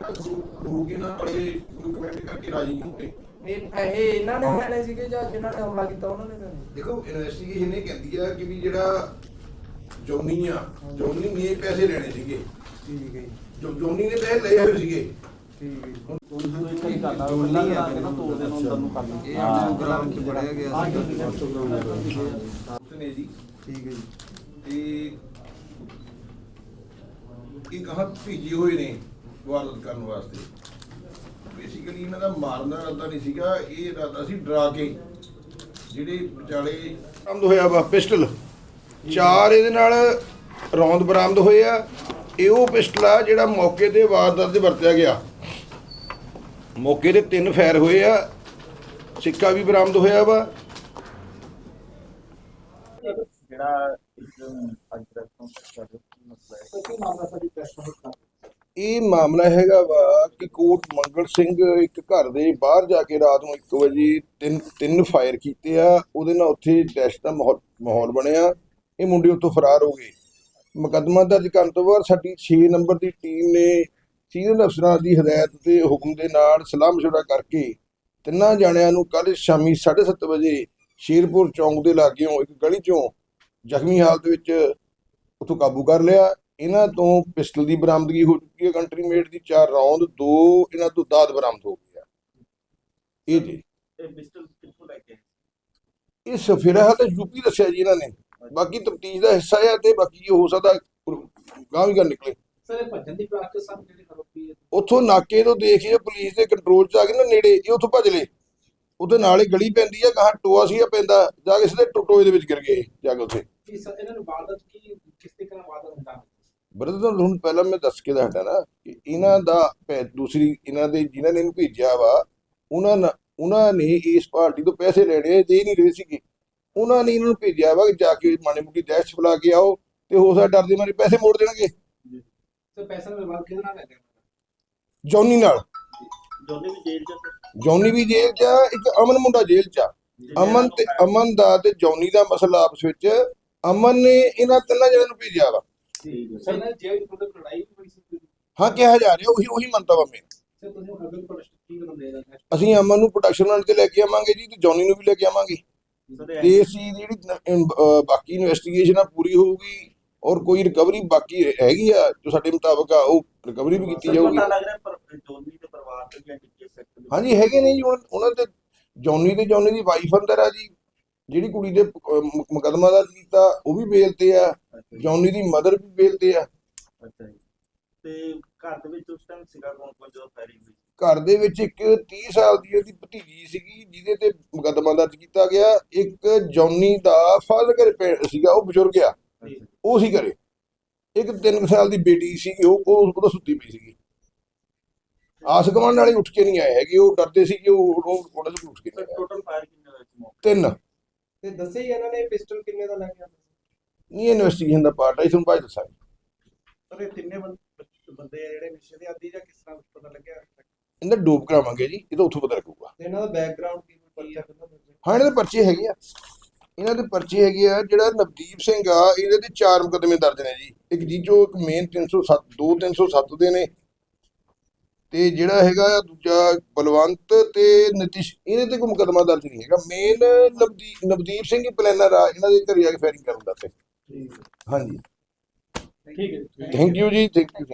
ਹੋਊਗੀ ਨਾ ਬੜੇ ਕਮੈਂਟ ਕਰਕੇ ਰਾਜੀ ਨਹੀਂ ਹੋਏ। ਇਹ ਇਹ ਇਹਨਾਂ ਨੇ ਲੈਣੇ ਸੀਗੇ ਜਾਂ ਜਿਨ੍ਹਾਂ ਨੇ ਹਮਲਾ ਕੀਤਾ ਉਹਨਾਂ ਨੇ ਲੈਣੇ? ਦੇਖੋ ਇਨਵੈਸਟੀਗੇਸ਼ਨ ਇਹ ਕਹਿੰਦੀ ਆ ਕਿ ਵੀ ਜਿਹੜਾ ਜੋਨੀ ਆ ਜੋਨੀ ਨੇ ਇਹ ਪੈਸੇ ਲੈਣੇ ਸੀਗੇ। ਠੀਕ ਹੈ ਜੀ, ਜੋਨੀ ਨੇ ਪੈਸੇ ਲਏ ਹੋਏ ਸੀਗੇ। ਠੀਕ ਹੈ ਜੀ। ਇਹ ਆਪਣੇ ਗਰਾਊਂਡ ਚ ਬੜਿਆ ਗਿਆ ਸੀ ਉਸਨੇ ਜੀ ਠੀਕ ਹੈ ਜੀ। ਤੇ ਇਹ ਕਹਾ ਭੇਜੇ ਹੋਏ ਨੇ। ਵਾਰਦਾਤ ਕਰਨ ਵਾਸਤੇ। ਬੇਸਿਕਲੀ ਇਹਨਾਂ ਦਾ ਮਾਰਨ ਦਾ ਇਰਾਦਾ ਨਹੀਂ ਸੀਗਾ ਇਹ ਇਰਾਦਾ ਸੀ ਡਰਾ ਕੇ। ਜਿਹੜੇ ਵਿਚਾਲੇ ਬਰਾਮਦ ਹੋਇਆ ਵਾ ਪਿਸਟਲ। ਚਾਰ ਇਹਦੇ ਨਾਲ ਰੌਂਦ ਬਰਾਮਦ ਹੋਏ ਆ। ਇਹ ਉਹ ਪਿਸਟਲ ਆ ਜਿਹੜਾ ਮੌਕੇ ਤੇ ਵਾਰਦਾਤ ਦੇ ਵਰਤਿਆ ਗਿਆ। ਮੌਕੇ ਤੇ ਤਿੰਨ ਫਾਇਰ ਹੋਏ ਆ ਸਿੱਕਾ ਵੀ ਬਰਾਮਦ ਹੋਇਆ ਵਾ। ਜਿਹੜਾ ਇੱਕ ਅੱਜ ਤੱਕ ਤੋਂ ਮਸਲਾ ਹੈ ਕੀ ਮਾਮਲਾ ਸਾਡੀ ਪ੍ਰੈਸ ਇਹ ਮਾਮਲਾ ਹੈਗਾ ਵਾ ਕਿ ਕੋਟ ਮੰਗਲ ਸਿੰਘ ਇੱਕ ਘਰ ਦੇ ਬਾਹਰ ਜਾ ਕੇ ਰਾਤ ਨੂੰ 1 ਵਜੇ ਤਿੰਨ ਤਿੰਨ ਫਾਇਰ ਕੀਤੇ ਆ। ਉਹਦੇ ਨਾਲ ਉੱਥੇ ਦਹਿਸ਼ਤ ਦਾ ਮਾਹੌਲ ਮਾਹੌਲ ਬਣਿਆ। ਇਹ ਮੁੰਡੇ ਉੱਥੋਂ ਫਰਾਰ ਹੋ ਗਏ। ਮੁਕੱਦਮਾ ਦਰਜ ਕਰਨ ਤੋਂ ਬਾਅਦ ਸਾਡੀ 6 ਨੰਬਰ ਦੀ ਟੀਮ ਨੇ ਸੀਨੀਅਰ ਅਫਸਰਾਂ ਦੀ ਹਦਾਇਤ ਤੇ ਹੁਕਮ ਦੇ ਨਾਲ ਸਲਾਹ ਮਸ਼ਵਰਾ ਕਰਕੇ ਤਿੰਨਾਂ ਜਾਣਿਆਂ ਨੂੰ ਕੱਲ ਸ਼ਾਮੀ 7:30 ਵਜੇ ਸ਼ੇਰਪੁਰ ਚੌਂਕ ਦੇ ਲਾਗਿਓਂ ਇੱਕ ਗਲੀ ਚੋਂ ਜ਼ਖਮੀ ਹਾਲਤ ਵਿੱਚ ਉੱਥੋਂ ਕਾਬੂ ਕਰ ਲਿਆ। ਇਹਨਾਂ ਤੋਂ ਪਿਸਟਲ ਦੀ ਬਰਾਮਦਗੀ ਹੋ ਚੁੱਕੀ ਹੈ ਕੰਟਰੀ ਮੇਡ ਦੀ ਚਾਰ ਰੌਂਦ ਦੋ ਇਹਨਾਂ ਤੋਂ ਦਾਦ ਬਰਾਮਦ ਹੋ ਗਈ ਆ ਇਹ ਜੀ। ਇਹ ਪਿਸਟਲ ਕਿੱਥੋਂ ਲੈ ਕੇ? ਇਹ ਸਫੇਰਾ ਤੇ ਯੂਪੀ ਦੱਸਿਆ ਜੀ ਇਹਨਾਂ ਨੇ। ਬਾਕੀ ਤਫਤੀਸ਼ ਦਾ ਹਿੱਸਾ ਹੈ ਤੇ ਬਾਕੀ ਹੋ ਸਕਦਾ ਗਾਂ ਵੀ ਗੱਲ ਨਿਕਲੇ। ਸਰ ਇਹ ਭੱਜਣ ਦੀ ਪ੍ਰੈਕਟਿਸ ਸਭ ਜਿਹੜੇ ਕਰੋਪੀ ਉੱਥੋਂ ਨਾਕੇ ਤੋਂ ਦੇਖੀਏ ਪੁਲਿਸ ਦੇ ਕੰਟਰੋਲ 'ਚ ਆ ਗਏ ਨਾ ਨੇੜੇ ਇਹ ਉੱਥੋਂ ਭੱਜ ਲਏ। ਉੱਥੇ ਨਾਲੇ ਗਲੀ ਪੈਂਦੀ ਆ ਗਾਂ ਟੋਆ ਸੀ ਪੈਂਦਾ ਜਾ ਕੇ ਸਿੱਧੇ ਟੋ- ਟੋਏ ਦੇ ਵਿੱਚ ਗਿਰ ਗਏ ਜਾ ਕੇ ਉੱਥੇ। ਇਹਨਾਂ ਨੂੰ ਵਾਰਦਾਤ ਕੀ ਕਿਸ ਨਾਲ ਵਾਰਦਾਤ ਹੁੰਦਾ? ਬਰਦਰ ਤਾਂ ਹੁਣ ਪਹਿਲਾਂ ਮੈਂ ਦੱਸ ਕੇ ਦੱਸਦਾ ਨਾ ਕਿ ਇਹਨਾਂ ਦਾ ਦੂਸਰੀ ਇਹਨਾਂ ਦੇ ਜਿਨ੍ਹਾਂ ਨੇ ਇਹਨੂੰ ਭੇਜਿਆ ਵਾ ਉਹਨਾਂ ਨੇ ਉਹਨਾਂ ਨੇ ਇਸ ਪਾਰਟੀ ਤੋਂ ਪੈਸੇ ਲੈਣੇ ਦੇ ਨਹੀਂ ਰਹੇ ਸੀਗੇ। ਉਹਨਾਂ ਨੇ ਇਹਨਾਂ ਨੂੰ ਭੇਜਿਆ ਵਾ ਕਿ ਜਾ ਕੇ ਮਾੜੀ ਮੁੱਟੀ ਦਹਿਸ਼ਤ ਫੈਲਾ ਕੇ ਆਓ ਤੇ ਹੋ ਸਕਦਾ ਡਰਦੇ ਮਾਰੇ ਪੈਸੇ ਮੋੜ ਦੇਣਗੇ। ਪੈਸੇ ਨਾਲ ਕਿਹਦੇ ਜੌਨੀ ਨਾਲ। ਵੀ ਜੇਲ੍ਹ ਚ। ਜੌਨੀ ਵੀ ਜੇਲ੍ਹ 'ਚ ਆ ਇੱਕ ਅਮਨ ਮੁੰਡਾ ਜੇਲ੍ਹ 'ਚ ਆ। ਅਮਨ ਤੇ ਅਮਨ ਦਾ ਤੇ ਜੌਨੀ ਦਾ ਮਸਲਾ ਆਪਸ ਵਿੱਚ। ਅਮਨ ਨੇ ਇਹਨਾਂ ਤਿੰਨਾਂ ਜਣਿਆਂ ਨੂੰ ਭੇਜਿਆ ਵਾ। ਠੀਕ ਹੈ ਸਰ ਦੀ ਤੋਂ ਲੜਾਈ ਸੀ ਕਿਹਾ ਜਾ ਰਿਹਾ ਉਹੀ ਉਹੀ ਮੰਨਤਾ ਵਾ ਮੈਂ। ਸਰ ਤੁਸੀਂ ਹਰਬਲ ਪ੍ਰੋਡਕਟ ਕੀ ਕਦਮ ਲੈ ਰਹੇ ਹੋ? ਅਸੀਂ ਅਮਨ ਨੂੰ ਪ੍ਰੋਟੈਕਸ਼ਨ ਵਾਲੇ ਤੇ ਲੈ ਕੇ ਆਵਾਂਗੇ ਜੀ ਤੇ ਜੌਨੀ ਨੂੰ ਵੀ ਲੈ ਕੇ ਆਵਾਂਗੇ। ਤੇ ਇਹ ਅਸੀਂ ਜਿਹੜੀ ਨ- ਅਮ, ਅਹ, ਬਾਕੀ ਇਨਵੈਸਟੀਗੇਸ਼ਨ ਆ ਪੂਰੀ ਹੋਊਗੀ ਔਰ ਕੋਈ ਰਿਕਵਰੀ ਬਾਕੀ ਹੈਗੀ ਆ ਜੋ ਸਾਡੇ ਮੁਤਾਬਕ ਆ ਉਹ ਰਿਕਵਰੀ ਵੀ ਕੀਤੀ ਜਾਊਗੀ ਪਤਾ ਲੱਗ ਰਿਹਾ ਪਰ ਦੋਨੀ ਦੇ ਪਰਿਵਾਰ ਤੇ ਵੀ ਐਂਟੀ ਸੈਕਟਰ ਹਾਂਜੀ ਹੈਗੇ ਨੇ ਜੀ ਹੁਣ ਉਹਨਾਂ ਦੇ ਜੌਨੀ ਤੇ ਜੌਨੀ ਦੀ ਵਾਈਫ ਅੰਦਰ ਆ ਜੀ ਜਿਹੜੀ ਕੁੜੀ ਦੇ ਮੁਕਦਮਾ ਦਾ ਕੀਤਾ ਉਹ ਵੀ ਬੇਲ ਤੇ ਆ ਜੌਨੀ ਦੀ ਮਦਰ ਵੀ ਬੇਲ ਤੇ ਆ ਅੱਛਾ ਜੀ ਤੇ ਘਰ ਦੇ ਵਿੱਚ ਉਸ ਟਾਈਮ ਸੀਗਾ ਕੌਣ ਕੌਣ ਜਦੋਂ ਫਾਇਰਿੰਗ ਹੋਈ ਘਰ ਦੇ ਵਿੱਚ ਇੱਕ 30 ਸਾਲ ਦੀ ਉਹਦੀ ਭਤੀਜੀ ਸੀਗੀ ਜਿਹਦੇ ਤੇ ਮੁਕੱਦਮਾ ਦਰਜ ਕੀਤਾ ਗਿਆ ਇੱਕ ਜੌਨੀ ਦਾ ਫਾਦਰ ਘਰੇ ਸੀਗਾ ਉਹ ਬਜ਼ੁਰਗ ਆ। ਉਹ ਸੀ ਘਰੇ ਇੱਕ 3 ਸਾਲ ਦੀ ਬੇਟੀ ਸੀ ਉਹ ਉਹ ਸੁੱਤੀ ਪਈ ਸੀਗੀ ਆਸ ਕਮਾਂਡ ਵਾਲੇ ਉੱਠ ਕੇ ਨਹੀਂ ਆਏ ਹੈਗੇ ਉਹ ਡਰਦੇ ਸੀ ਕਿ ਉਹ ਉਹ ਉੱਠ ਕੇ ਸਰ ਨਹੀਂ ਆਏ ਟੋਟਲ ਫਾਇਰ ਕਿੰਨੇ ਹੋਏ ਸੀ ਤਿੰਨ ਤੇ ਦੱਸੇ ਹੀ ਇਹਨਾਂ ਨੇ ਪਿਸਟਲ ਕਿੰਨੇ ਦਾ ਲੈ ਕੇ ਆਏ ਨਹੀਂ ਇਨਵੈਸਟੀਗੇਸ਼ਨ ਦਾ ਪਾਰਟ ਹੈ ਤੁਹਾਨੂੰ ਬਾਅਦ 'ਚ ਦੱਸਾਂਗੇ। ਸਰ ਇਹ ਤਿੰਨੇ ਬੰਦੇ ਆ ਜਿਹੜੇ ਨਸ਼ੇ ਦੇ ਆਦੀ ਜਾਂ ਕਿਸ ਤਰ੍ਹਾਂ ਪਤਾ ਲੱਗਿਆ? ਇਹਦਾ ਡੋਪ ਕਰਾਵਾਂਗੇ ਜੀ ਇਹ ਤਾਂ ਉੱਥੋਂ ਪਤਾ ਲੱਗੂਗਾ। ਤੇ ਇਹਨਾਂ ਦਾ ਬੈਕਗ੍ਰਾਉਂਡ ਕੀ ਆ ਕਿੰਨਾ ਹਾਂ ਇਹਨਾਂ ਦੇ ਪਰਚੇ ਹੈਗੇ ਆ। ਇਹਨਾਂ ਦੇ ਪਰਚੇ ਹੈਗੇ ਆ ਜਿਹੜਾ ਨਵਦੀਪ ਸਿੰਘ ਆ ਇਹਦੇ ਤੇ ਚਾਰ ਮੁਕੱਦਮੇ ਦਰਜ ਨੇ ਜੀ। ਇੱਕ ਜੀ ਚੋਂ ਇੱਕ ਮੇਨ 307 ਦੋ 307 ਦੇ ਨੇ। ਤੇ ਜਿਹੜਾ ਹੈਗਾ ਦੂਜਾ ਬਲਵੰਤ ਤੇ ਨਿਤਿਸ਼ ਇਹਦੇ ਤੇ ਕੋਈ ਮੁਕੱਦਮਾ ਦਰਜ ਨਹੀਂ ਹੈਗਾ। ਮੇਨ ਨਵਦੀਪ ਨਵਦੀਪ ਸਿੰਘ ਹੀ ਪਲੈਨਰ ਆ ਇਹਨਾਂ ਦੇ ਘਰੇ ਆ ਕੇ ਫਾਇਰਿੰਗ ਕਰਨ ਦਾ ਤੇ। ਹਾਂਜੀ ਠੀਕ ਹੈ। ਥੈਂਕ ਯੂ ਜੀ ਥੈਂਕ ਯੂ